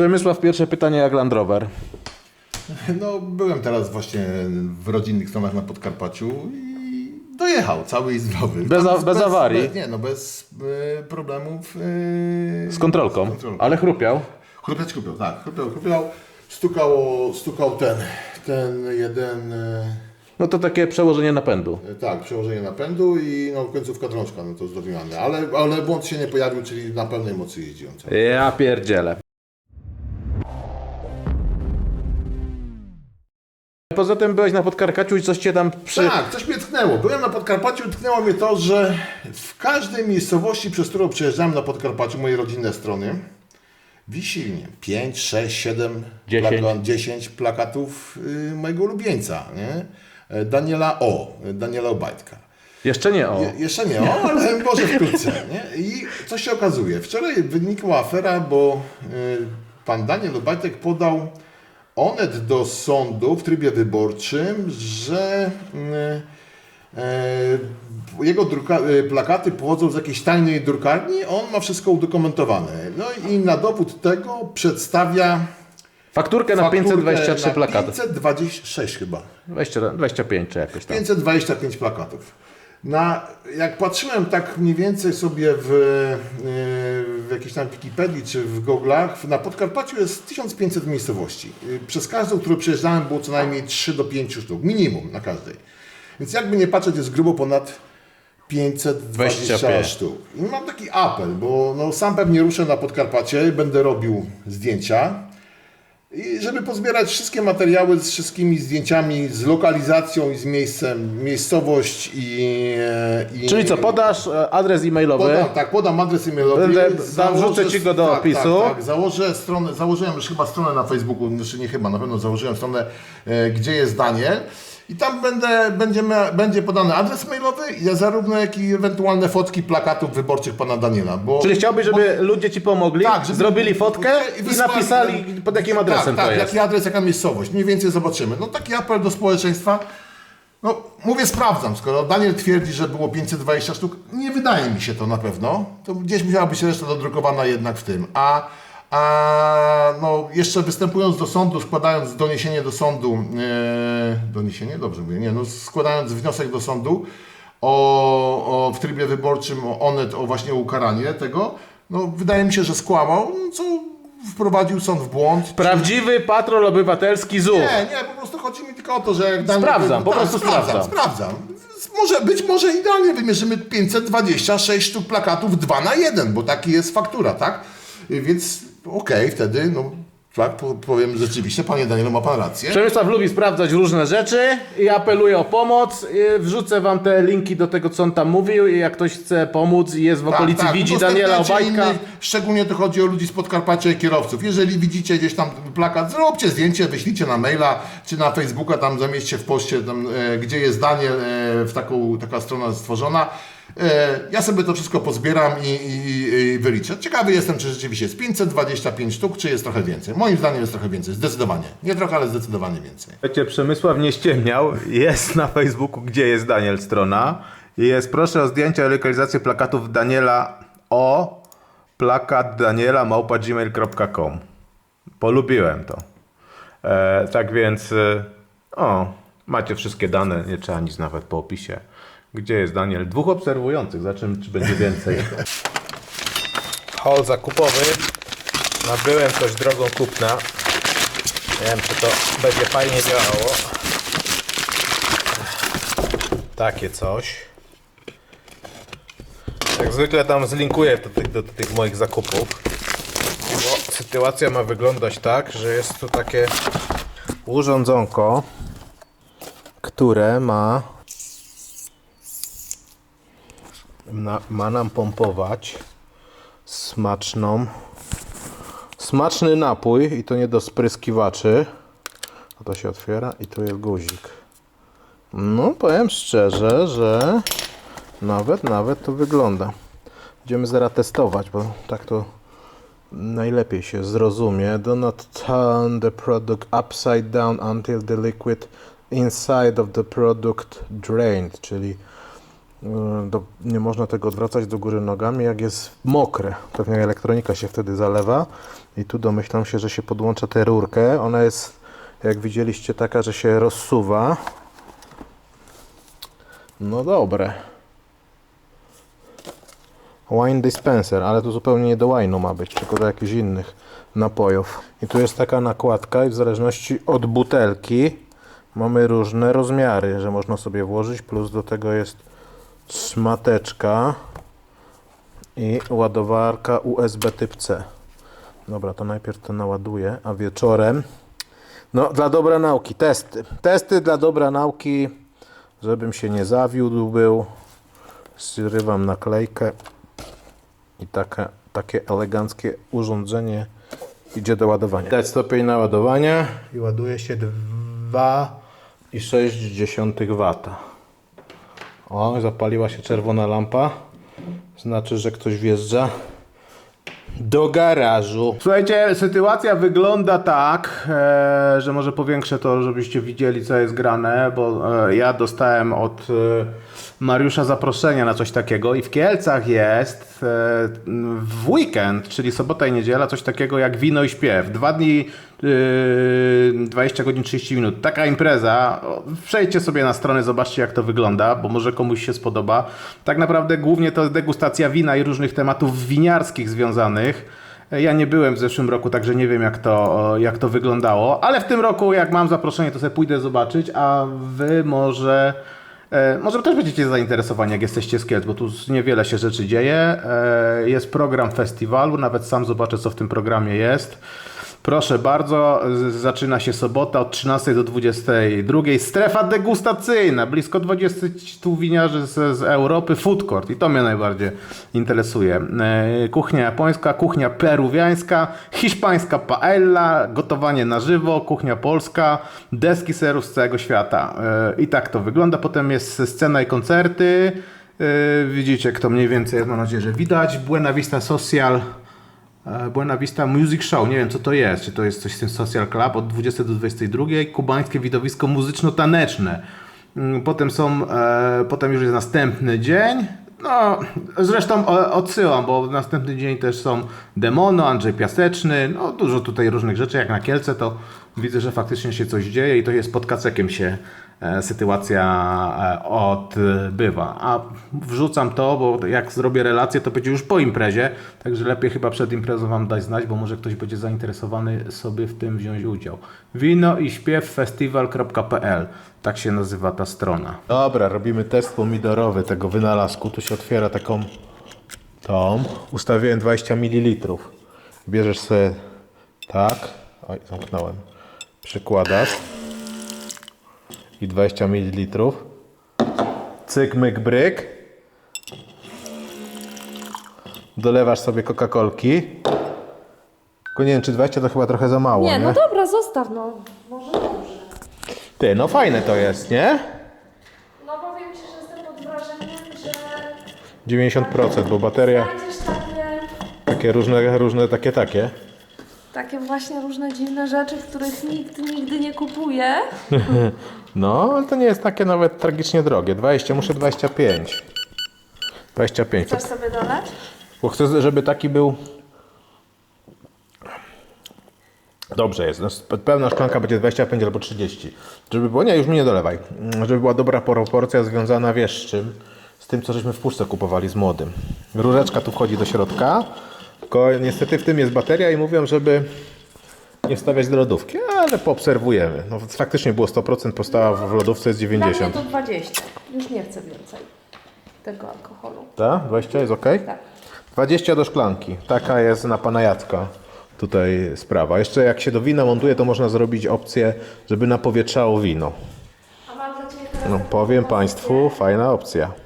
Przemysław, pierwsze pytanie jak Land Rover. No, byłem teraz właśnie w rodzinnych stronach na Podkarpaciu i dojechał cały i zdrowy. Bez a- bez awarii? Bez, nie, no bez e, problemów. E, Z kontrolką. Z kontrolką. Ale chrupiał. Chrupiać chrupiał, tak. Chrupiał, chrupiał. Stukało, stukał ten, ten jeden, e, No to takie przełożenie napędu. tak, przełożenie napędu i no, końcówka drążka, no to zdobywane. Ale, ale błąd się nie pojawił, czyli na pełnej mocy jeździłem. Ja pierdzielę. Poza tym byłeś na Podkarkaciu i coś cię tam przy... Tak, coś mnie tknęło. Byłem na Podkarpaciu, tknęło mnie to, że w każdej miejscowości, przez którą przejeżdżałem na Podkarpaciu, moje rodzinne strony, wisi nie, 5, 6, 7, 10. Plakat, 10 plakatów y, mojego ulubieńca, nie? E, Daniela O, e, Daniela Obajtka. Jeszcze nie o. Je, jeszcze nie, o, ale może wkrótce. Nie? I co się okazuje? Wczoraj wynikła afera, bo y, pan Daniel Obajtek podał onet do sądu w trybie wyborczym, że y, y, jego druka, y, plakaty pochodzą z jakiejś tajnej drukarni, on ma wszystko udokumentowane. No i na dowód tego przedstawia Fakturkę na fakturkę 523 na plakaty. 526 chyba. 20, 25 czy jakoś tam. 525 plakatów. Na, jak patrzyłem tak mniej więcej sobie w, yy, w jakiejś tam Wikipedii czy w Google'ach, na Podkarpaciu jest 1500 miejscowości. Yy, Przez każdą, którą przejeżdżałem było co najmniej 3 do 5 sztuk, minimum na każdej. Więc jakby nie patrzeć jest grubo ponad 520 25. sztuk. I mam taki apel, bo no, sam pewnie ruszę na Podkarpacie, będę robił zdjęcia. I żeby pozbierać wszystkie materiały z wszystkimi zdjęciami, z lokalizacją i z miejscem, miejscowość i... i Czyli co, podasz e, adres e-mailowy? Podam, tak, podam adres e-mailowy. Będę- dam, wrzucę ci go do tak, opisu. Tak, tak, założę stronę, założyłem już chyba stronę na Facebooku, znaczy nie chyba, na pewno założyłem stronę, e, gdzie jest Daniel. I tam będę, będziemy, będzie podany adres mailowy, zarówno jak i ewentualne fotki plakatów wyborczych pana Daniela. Bo, Czyli chciałbyś, żeby ludzie ci pomogli, tak, żeby- zrobili fotkę i, wysłali- napisali pod jakim adresem tak, to tak, jest. jaki adres, jaka miejscowość. Mniej więcej zobaczymy. No taki apel do społeczeństwa. No mówię, sprawdzam. Skoro Daniel twierdzi, że było 520 sztuk, nie wydaje mi się to na pewno. To gdzieś musiała być reszta dodrukowana jednak w tym. A, a no, jeszcze występując do sądu, składając doniesienie do sądu, e, doniesienie, dobrze mówię, nie, no składając wniosek do sądu o, o, w trybie wyborczym o onet, o właśnie ukaranie tego, no wydaje mi się, że skłamał, no, co wprowadził sąd w błąd. Prawdziwy patrol obywatelski ZUS. Nie, nie, po prostu chodzi mi tylko o to, że jak damy... Sprawdzam, po tak, prostu sprawdzam. Sprawdzam, Może być może idealnie wymierzymy 526 sztuk plakatów 2 na 1, bo taki jest faktura, tak? Więc okej, wtedy, no tak, po- powiem rzeczywiście, panie Danielu, ma pan rację. Przemysław lubi sprawdzać różne rzeczy i apeluje o pomoc. Wrzucę wam te linki do tego, co on tam mówił i jak ktoś chce pomóc i jest w okolicy, Tak, widzi udostępniajcie Daniela Obajtka. innych, szczególnie to chodzi o ludzi z Podkarpacia i kierowców. Jeżeli widzicie gdzieś tam plakat, zróbcie zdjęcie, wyślijcie na maila czy na Facebooka, tam zamieśćcie w poście, tam, e, gdzie jest Daniel, e, w taką, taka strona stworzona. E, ja sobie to wszystko pozbieram i, i, i wyliczę. Ciekawy jestem, czy rzeczywiście jest 525 sztuk, czy jest trochę więcej. Moim zdaniem jest trochę więcej, zdecydowanie. Nie trochę, ale zdecydowanie więcej. Słuchajcie, Przemysław nie ściemniał. Jest na Facebooku, gdzie jest Daniel strona. Jest proszę o zdjęcia i lokalizację plakatów Daniela o plakat Daniela gmail.com. Polubiłem to. E, tak więc e, o, macie wszystkie dane, nie trzeba nic nawet po opisie. Gdzie jest Daniel? Dwóch obserwujących, zobaczymy czy będzie więcej. Hol zakupowy. Nabyłem coś drogą kupna. Nie wiem, czy to będzie fajnie działało. Takie coś. Jak zwykle tam zlinkuję do tych, do tych moich zakupów. Bo sytuacja ma wyglądać tak, że jest tu takie urządzonko, które ma, na, ma nam pompować smaczną Smaczny napój i to nie do spryskiwaczy. A to się otwiera i tu jest guzik. No, powiem szczerze, że nawet, nawet to wygląda. Będziemy zaraz testować, bo tak to najlepiej się zrozumie. Do not turn the product upside down until the liquid inside of the product drained, czyli Do, nie można tego odwracać do góry nogami, jak jest mokre. Pewnie elektronika się wtedy zalewa. I tu domyślam się, że się podłącza tę rurkę. Ona jest, jak widzieliście, taka, że się rozsuwa. No dobre. Wine dispenser, ale to zupełnie nie do wine'u ma być, tylko do jakichś innych napojów. I tu jest taka nakładka i w zależności od butelki mamy różne rozmiary, że można sobie włożyć, plus do tego jest szmateczka i ładowarka USB typ C. Dobra, to najpierw to naładuję, a wieczorem no dla dobra nauki, testy. Testy dla dobra nauki, żebym się nie zawiódł był. Zrywam naklejkę i takie, takie eleganckie urządzenie idzie do ładowania. Dać stopień naładowania i ładuje się 2,6 W. O, zapaliła się czerwona lampa. Znaczy, że ktoś wjeżdża do garażu. Słuchajcie, sytuacja wygląda tak, e, że może powiększę to, żebyście widzieli, co jest grane, bo e, ja dostałem od e, Mariusza zaproszenia na coś takiego i w Kielcach jest e, w weekend, czyli sobota i niedziela, coś takiego jak wino i śpiew. Dwa dni, e, 20 godzin 30 minut. Taka impreza. Przejdźcie sobie na stronę, zobaczcie jak to wygląda, bo może komuś się spodoba. Tak naprawdę głównie to jest degustacja wina i różnych tematów winiarskich związanych. Ja nie byłem w zeszłym roku, także nie wiem jak to, jak to wyglądało, ale w tym roku jak mam zaproszenie, to sobie pójdę zobaczyć, a wy może, e, może też będziecie zainteresowani, jak jesteście z Kielc, bo tu niewiele się rzeczy dzieje. E, jest program festiwalu, nawet sam zobaczę, co w tym programie jest. Proszę bardzo, zaczyna się sobota od 13 do 22. Strefa degustacyjna, blisko 20 tu winiarzy z, z Europy, food court i to mnie najbardziej interesuje. E, kuchnia japońska, kuchnia peruwiańska, hiszpańska paella, gotowanie na żywo, kuchnia polska, deski serów z całego świata. E, I tak to wygląda. Potem jest scena i koncerty. E, widzicie, kto mniej więcej, mam nadzieję, że widać. Buena Vista Social. E, Buena Vista Music Show, nie wiem co to jest, czy to jest coś z tym Social Club od 20 do 22, kubańskie widowisko muzyczno-taneczne. Mm, Potem są, e, potem już jest następny dzień, no zresztą o, odsyłam, bo następny dzień też są Demono, Andrzej Piaseczny, no dużo tutaj różnych rzeczy, jak na Kielce to widzę, że faktycznie się coś dzieje i to jest pod kacekiem się e, sytuacja e, odbywa. A wrzucam to, bo jak zrobię relację, to będzie już po imprezie, także lepiej chyba przed imprezą Wam dać znać, bo może ktoś będzie zainteresowany sobie w tym wziąć udział. Wino i śpiew festiwal.pl tak się nazywa ta strona. Dobra, robimy test pomidorowy tego wynalazku. Tu się otwiera taką tą. Ustawiłem 20 ml. Bierzesz sobie tak. Oj, zamknąłem. Przykładasz. I 20 ml. Cyk, myk, bryk. Dolewasz sobie Coca-Colki. Tylko nie wiem, czy 20 to chyba trochę za mało, nie? Nie, no dobra, zostaw, no. Może dobrze. Ty, no fajne to jest, nie? No powiem Ci, że jestem pod wrażeniem, że 90%, bo bateria znajdziesz takie, takie różne, różne takie, takie. Takie właśnie różne dziwne rzeczy, których nikt nigdy nie kupuje. No, ale to nie jest takie nawet tragicznie drogie. 20, muszę 25. 25. Chcesz sobie dolać? Bo chcę, żeby taki był. Dobrze jest. No, pełna szklanka będzie 25 albo 30. Żeby było. Nie, już mi nie dolewaj. Żeby była dobra proporcja związana, wiesz, z czym? Z tym, co żeśmy w puszce kupowali z młodym. Rureczka tu wchodzi do środka. Tylko niestety w tym jest bateria i mówią, żeby nie wstawiać do lodówki, ale poobserwujemy. No, faktycznie było 100%, postała w lodówce jest Dla mnie 90. to 20. Już nie chcę więcej tego alkoholu. Tak? 20 jest ok? Tak. 20 do szklanki. Taka jest na pana Jacka tutaj sprawa. Jeszcze jak się do wina montuje, to można zrobić opcję, żeby napowietrzało wino. A mam dla Ciebie teraz No, taką powiem propozycję. Państwu, fajna opcja.